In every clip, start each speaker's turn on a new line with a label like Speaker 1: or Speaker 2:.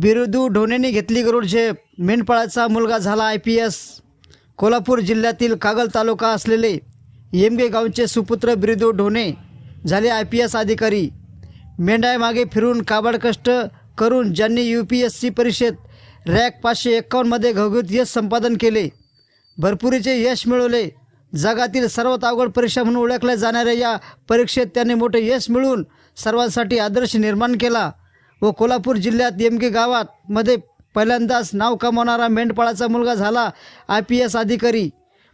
Speaker 1: बिरुदू ढोणेने घेतली गरुड झेप मेंढपाळाचा मुलगा झाला आय पी एस. कोल्हापूर जिल्ह्यातील कागल तालुका असलेले येमगे गावचे सुपुत्र बिरुदू ढोणे झाले आय पी एस अधिकारी. मेंढ्यामागे फिरून काबाड कष्ट करून ज्यांनी यू पी एस सी परीक्षेत रॅक पाचशे एक्कावन्नमध्ये घवघवीत यश संपादन केले. भरपुरीचे यश मिळवले. जगातील सर्वात अवघड परीक्षा म्हणून ओळखल्या जाणाऱ्या या परीक्षेत त्यांनी मोठे यश मिळवून सर्वांसाठी आदर्श निर्माण केला. व कोल्हापूर जिल्ह्यात येमगे गावात मध्ये पहिल्यांदाच नाव कमावणारा मेंढपाळाचा मुलगा झाला आय पी एस अधिकारी.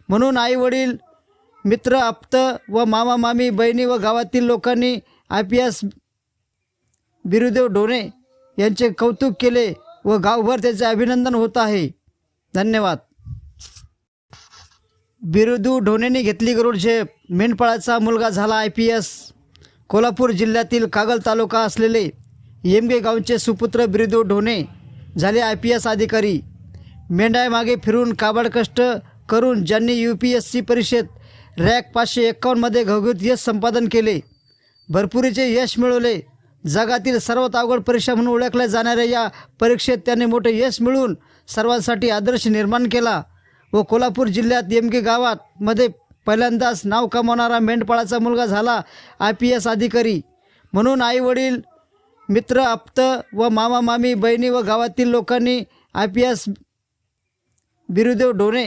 Speaker 1: म्हणून आई वडील मित्र आप्त व मामा मामी बहिणी व गावातील लोकांनी I P S Birudev Dhone यांचे कौतुक केले व गावभर त्याचे अभिनंदन होत आहे. धन्यवाद. बिरुदू ढोणेने घेतली गरुड झेप. मेंढपाळाचा मुलगा झाला आय पी एस. कोल्हापूर जिल्ह्यातील कागल तालुका असलेले येमगे गावचे सुपुत्र बिरुदू ढोणे झाले आय पी एस अधिकारी. मेंढायमागे फिरून काबाड कष्ट करून ज्यांनी यू पी एस सी परीक्षेत रॅक पाचशे एक्कावन्नमध्ये घवघवीत यश संपादन केले. भरपुरीचे यश मिळवले. जगातील सर्वात अवघड परीक्षा म्हणून ओळखल्या जाणाऱ्या या परीक्षेत त्यांनी मोठे यश मिळवून सर्वांसाठी आदर्श निर्माण केला व कोल्हापूर जिल्ह्यात येमगे गावात मध्ये पहिल्यांदाच नाव कमावणारा मेंढपाळाचा मुलगा झाला आय पी एस अधिकारी. म्हणून आई वडील मित्र आप्त व मामा मामी बहिणी व गावातील लोकांनी I P S Birudev Dhone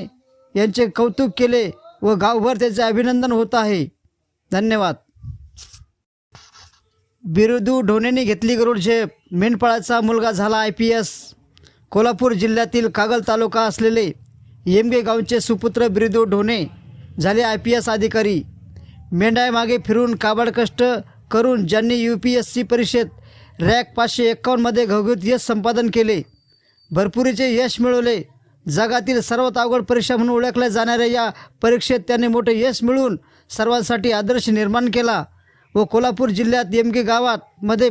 Speaker 1: यांचे कौतुक केले व गावभर त्याचे अभिनंदन होत आहे. धन्यवाद. बिरुदू ढोणेंनी घेतली गरुड झेप मेंढपाळाचा मुलगा झाला आय पी एस. कोल्हापूर जिल्ह्यातील कागल तालुका असलेले येमगे गावचे सुपुत्र बिरुदू ढोणे झाले आय पी एस अधिकारी. मेंढायमागे फिरून काबाड कष्ट करून ज्यांनी यू पी एस सी परीक्षेत रॅक पाचशे एक्कावन्नमध्ये घवघवीत यश संपादन केले. भरपुरीचे यश मिळवले. जगातील सर्वात अवघड परीक्षा म्हणून ओळखल्या जाणाऱ्या या परीक्षेत त्यांनी मोठे यश मिळवून सर्वांसाठी आदर्श निर्माण केला व कोल्हापूर जिल्ह्यात एमके गावात मध्ये